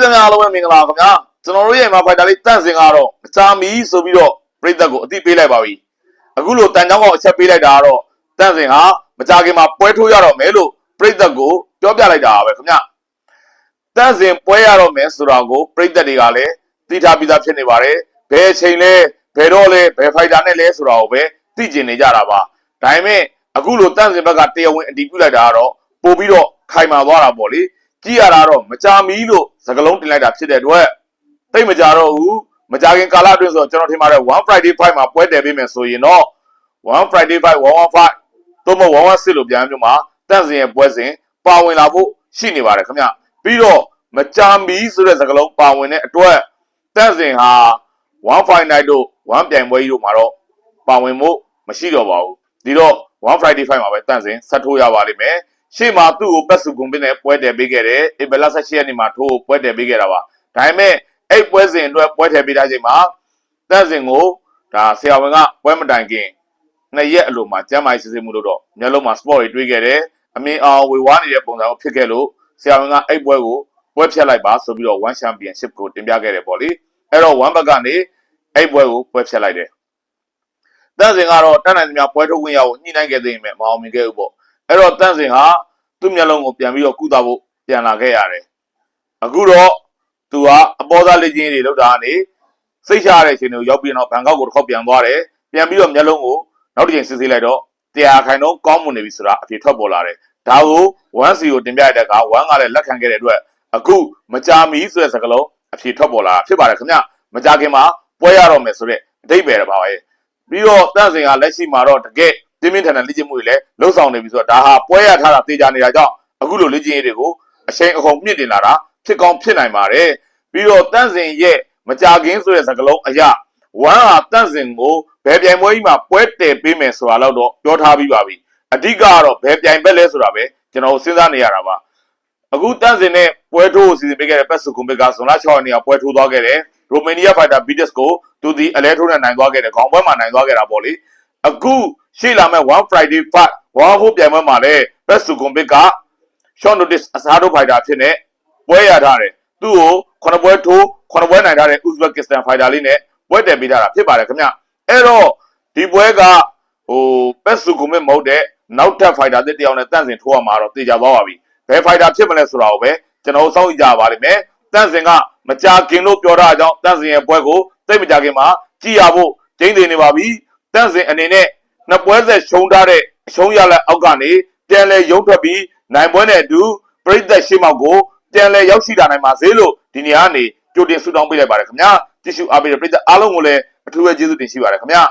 ရိသတ်များအားလုံးပဲမင်္ဂလာခင်ဗျာကျွန်တော်တို့ရဲ့မှာဖိုက်တာလေးတန့်စင်ကတော့အချာမီဆိုပြီးတော့ပြိသက်ကိုအသိပေးလိုက်ပါပြီအခုလိုတန်ချောင်းကအချက်ပေးလိုက်တာကတော့တန့်စင်ဟာမကြခင်မှာပွဲထိုးရတော့မယ်လို့ပြိသက်ကိုပြောပြလိုက်တာပဲခင်ဗျာတန့်စင်ပွဲရတော့မယ်ဆိုတာကိုပြိသက်တွေကလည်းသိထားပြီးသားဖြစ်နေပါတယ်ဘယ်အချိန်လဲဘယ်တော့လဲဘယ်ဖိုက်တာနဲ့လဲဆိုတာကိုပဲသိကျင်နေကြတာပါဒါပေမဲ့အခုလိုတန့်စင်ဘက်ကတရားဝင်အတည်ပြုလိုက်တာကတော့ပို့ပြီးတော့ခိုင်မာသွားတာပေါ့လေ ကြည့်ရတာတော့မကြာမီလို့စကလုံးတင်လိုက်တာဖြစ်တဲ့အတွက်တိတ်မကြတော့ဘူးမကြခင်ကာလအတွင်းဆိုကျွန်တော်ထင်ပါတယ်1 Friday 5မှာပွဲတယ်ပေးမယ်ဆိုရင်တော့1 Friday 5 115သို့မဟုတ်116လို့ပြန်မျိုးမှာတန့်စင်ရဲ့ပွဲစဉ်ပါဝင်လာဖို့ရှိနေပါတယ်ခင်ဗျပြီးတော့မကြာမီဆိုတဲ့စကလုံးပါဝင်တဲ့အတွက်တန့်စင်ဟာ1 Friday night တို့1ပြိုင်ပွဲကြီးတို့မှာတော့ပါဝင်မှုမရှိတော့ပါဘူးဒီတော့1 Friday 5မှာပဲတန့်စင်ဆက်ထိုးရပါလိမ့်မယ် ရှေ့မှာသူ့ကိုပတ်စုကုံပင်းနဲ့ပွဲတယ်ပေးခဲ့တယ်ဧပြီလ18ရက်နေ့မှာထိုးကိုပွဲတယ်ပေးခဲ့တာပါဒါပေမဲ့အဲ့ပွဲစဉ်အတွက်ပွဲထည့်ပေးထားချိန်မှာတက်စဉ်ကိုဒါဆရာဝန်ကပွဲမတိုင်ခင်နှစ်ရက်အလိုမှာကျမ်းမာရေးစစ်ဆေးမှုလို့တော့မျက်လုံးမှာ sport တွေတွေးခဲ့တယ်အမင်းအောင်ဝေဝါးနေတဲ့ပုံစံကိုဖြစ်ခဲ့လို့ဆရာဝန်ကအဲ့ပွဲကိုပွဲဖြတ်လိုက်ပါဆိုပြီးတော့ one championship ကိုတင်ပြခဲ့တယ်ပေါ့လေအဲ့တော့ one ဘက်ကနေအဲ့ပွဲကိုပွဲဖြတ်လိုက်တယ်တန့်စင်ကတော့တက်နိုင်သမျှပွဲထုတ်ခွင့်ရဖို့ညှိနှိုင်းခဲ့သေးရင်မအောင်မြင်ခဲ့ဘူးပေါ့ အဲ့တော့တန့်စင်ဟာသူ့မျက်လုံးကိုပြန်ပြီးတော့ကုသဖို့ပြန်လာခဲ့ရတယ်အခုတော့သူကအပေါ်သားလက်ချင်းတွေလောက်တာကနေစိတ်ချရတဲ့အချိန်ကိုရောက်ပြီးတော့ဘန်ကောက်ကိုတစ်ခေါက်ပြန်သွားတယ်ပြန်ပြီးတော့မျက်လုံးကိုနောက်တစ်ချိန်စစ်ဆေးလိုက်တော့တရားခိုင်တော့ကောင်းမွန်နေပြီဆိုတာအဖြေထွက်ပေါ်လာတယ်ဒါကို1 0ကိုတင်ပြရတဲ့အခါ1ကလည်းလက်ခံခဲ့တဲ့အတွက်အခုမကြာမီဆိုတဲ့စကားလုံးအဖြေထွက်ပေါ်လာတာဖြစ်ပါတယ်ခင်ဗျမကြာခင်မှာပွဲရတော့မယ်ဆိုတဲ့အဓိပ္ပာယ်တစ်ပါးပဲပြီးတော့တန့်စင်ကလက်ရှိမှာတော့တကယ် တင်းမင်းထန်တဲ့လေ့ကျင့်မှုတွေလည်းလှုပ်ဆောင်နေပြီဆိုတော့ဒါဟာပွဲရထားတာတေချာနေတာကြောင့်အခုလိုလေ့ကျင့်ရေးတွေကိုအချိန်အကုန်မြင့်တင်လာတာဖြစ်ကောင်းဖြစ်နိုင်ပါတယ်ပြီးတော့တန့်စင်ရဲ့မကြခင်ဆိုတဲ့စကားလုံးအရာဝမ်းဟာတန့်စင်ကိုဘယ်ပြိုင်ပွဲကြီးမှာပွဲတည်ပေးမယ်ဆိုတာတော့ပြောထားပြီးပါပြီအဓိကကတော့ဘယ်ပြိုင်ဘက်လဲဆိုတာပဲကျွန်တော်စဉ်းစားနေရတာပါအခုတန့်စင်နဲ့ပွဲထိုးကိုစီစဉ်ပေးခဲ့တဲ့ပက်ဆူကွန်ဘစ်ကဇွန်လ6ရက်နေ့ကပွဲထိုးသွားခဲ့တယ်ရိုမေးနီးယားဖိုက်တာဘီတက်စ်ကိုသူဒီအလဲထိုးနဲ့နိုင်သွားခဲ့တယ်ခေါင်းပွဲမှာနိုင်သွားခဲ့တာပေါ့လေအခု ရှေ့လာမဲ့1 Friday fight 1ဟုတ်ပြိုင်ပွဲမှာလည်းဘက်ဆူကွန်ဘစ်က short notice အစားထိုးဖိုက်တာဖြစ်နေပွဲရထားတယ်သူ့ကိုခုနပွဲထိုးခုနပွဲနိုင်ထားတဲ့ Uzbekistan fighter လေးနဲ့ပွဲတယ်ပေးထားတာဖြစ်ပါတယ်ခင်ဗျအဲ့တော့ဒီပွဲကဟိုဘက်ဆူကွန်ဘစ်မဟုတ်တဲ့နောက်ထပ် fighter တစ်တယောက်နဲ့တန့်စင်ထိုးရမှာတော့တေချာသွားပါပြီဘယ် fighter ဖြစ်မလဲဆိုတာကိုပဲကျွန်တော်စောင့်ကြည့်ကြပါလိမ့်မယ်တန့်စင်ကမကြာခင်လို့ပြောထားကြောင်းတန့်စင်ရဲ့ပွဲကိုသိမကြခင်မှာကြည်ရဖို့ကျင်းနေနေပါပြီတန့်စင်အနေနဲ့ နှစ်ပွဲဆက်ရှုံးထားတဲ့အရှုံးရလက်အောက်ကနေပြန်လဲရုံးထွက်ပြီးနိုင်ပွဲနဲ့အတူပြိသက်ရှေ့မောက်ကိုပြန်လဲရောက်ရှိလာနိုင်ပါစေလို့ဒီနေရာကနေကြိုတင်ဆုတောင်းပေးလိုက်ပါတယ်ခင်ဗျာကြည့်ရှုအားပေးတဲ့ပြိသက်အားလုံးကိုလည်းအထူးပဲကျေးဇူးတင်ရှိပါတယ်ခင်ဗျာ